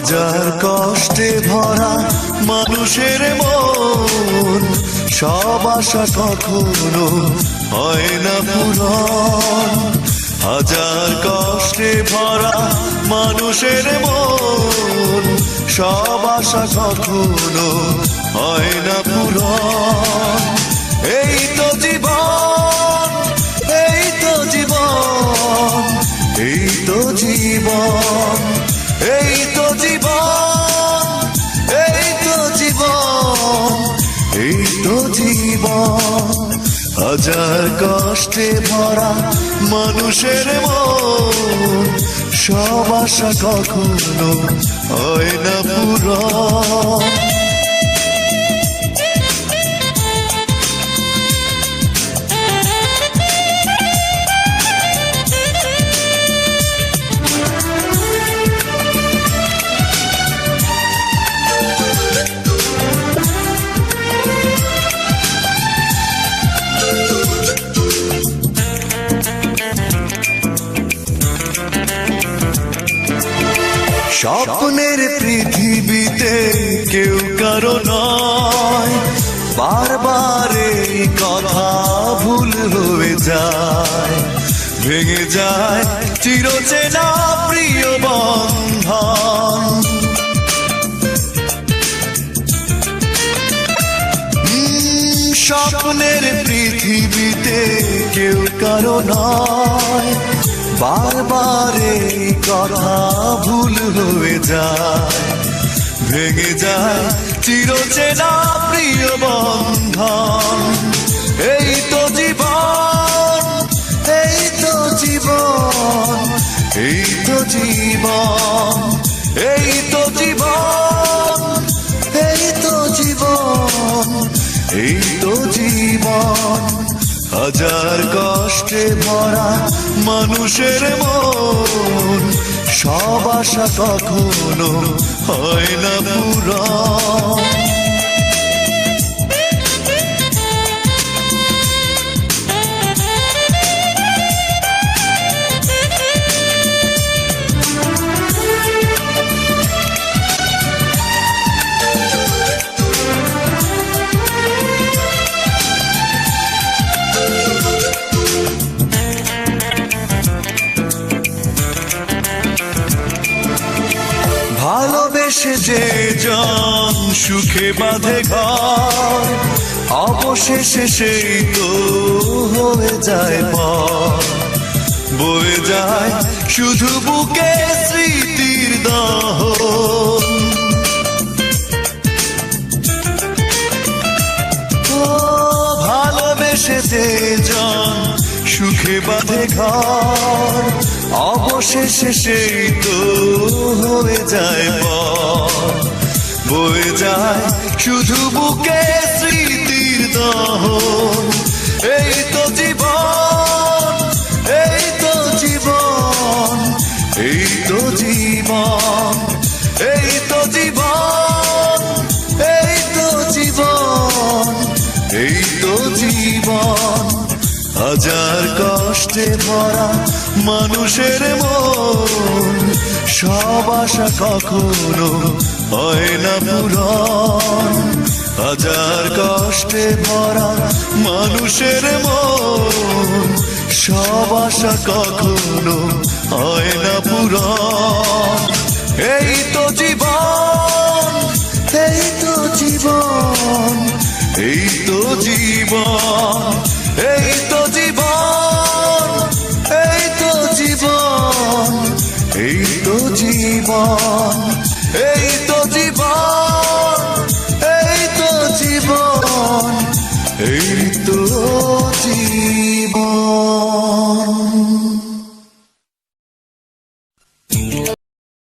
হাজার কষ্টে ভরা মানুষের মন। সব আশা কখনো হয় না পূরণ। হাজার কষ্টে ভরা মানুষের মন। সব আশা কখনো হয় না পূরণ। জীবন, এই তো জীবন, এই তো জীবন। হাজার কষ্টে ভরা মানুষের মন, সব আশা কখনো হয় না পুরো স্বপ্নের পৃথিবীতে কেউ কারও নয়। বারবার এই কথা ভুল হয়ে যায়। ভেঙে যায় চিরচেনা প্রিয় বন্ধন। স্বপ্নের পৃথিবীতে কেউ কারও নয়। বারবার এই কথা ভুল হয়ে যায়, ভেঙে যায় চিরচেনা প্রিয় বন্ধন। এই তো জীবন, এই তো জীবন, এই তো জীবন, এই তো জীবন, এই তো জীবন, এই হাজার কষ্টে ভরা মানুষের মন। সব আশা কখনো হয় না পুরা ভালোবেসে যে জন সুখে বাঁধে ঘর, অবশেষে সেই তো হয়ে যায় পর বয়ে যায় শুধু বুকে স্মৃতির দহন। ও ভালোবেসে যে জন সুখে বাঁধে ঘর অবশেষে সেই তো হয়ে যায় বয়ে যায় শুধু বুকে স্মৃতির দহ এই তো জীবন, এই তো জীবন, এই তো জীবন, এই তো জীবন। হাজার কষ্টে ভরা মানুষের মন। সব আশা কখনো হয় না পূরণ। হাজার কষ্টে ভরা মানুষের মন। সব আশা কখনো হয় না পূরণ। এই তো জীবন, এই তো জীবন, এই তো জীবন, এই এই তো জীবন এই তো জীবন এই তো জীবন এই তো জীবন।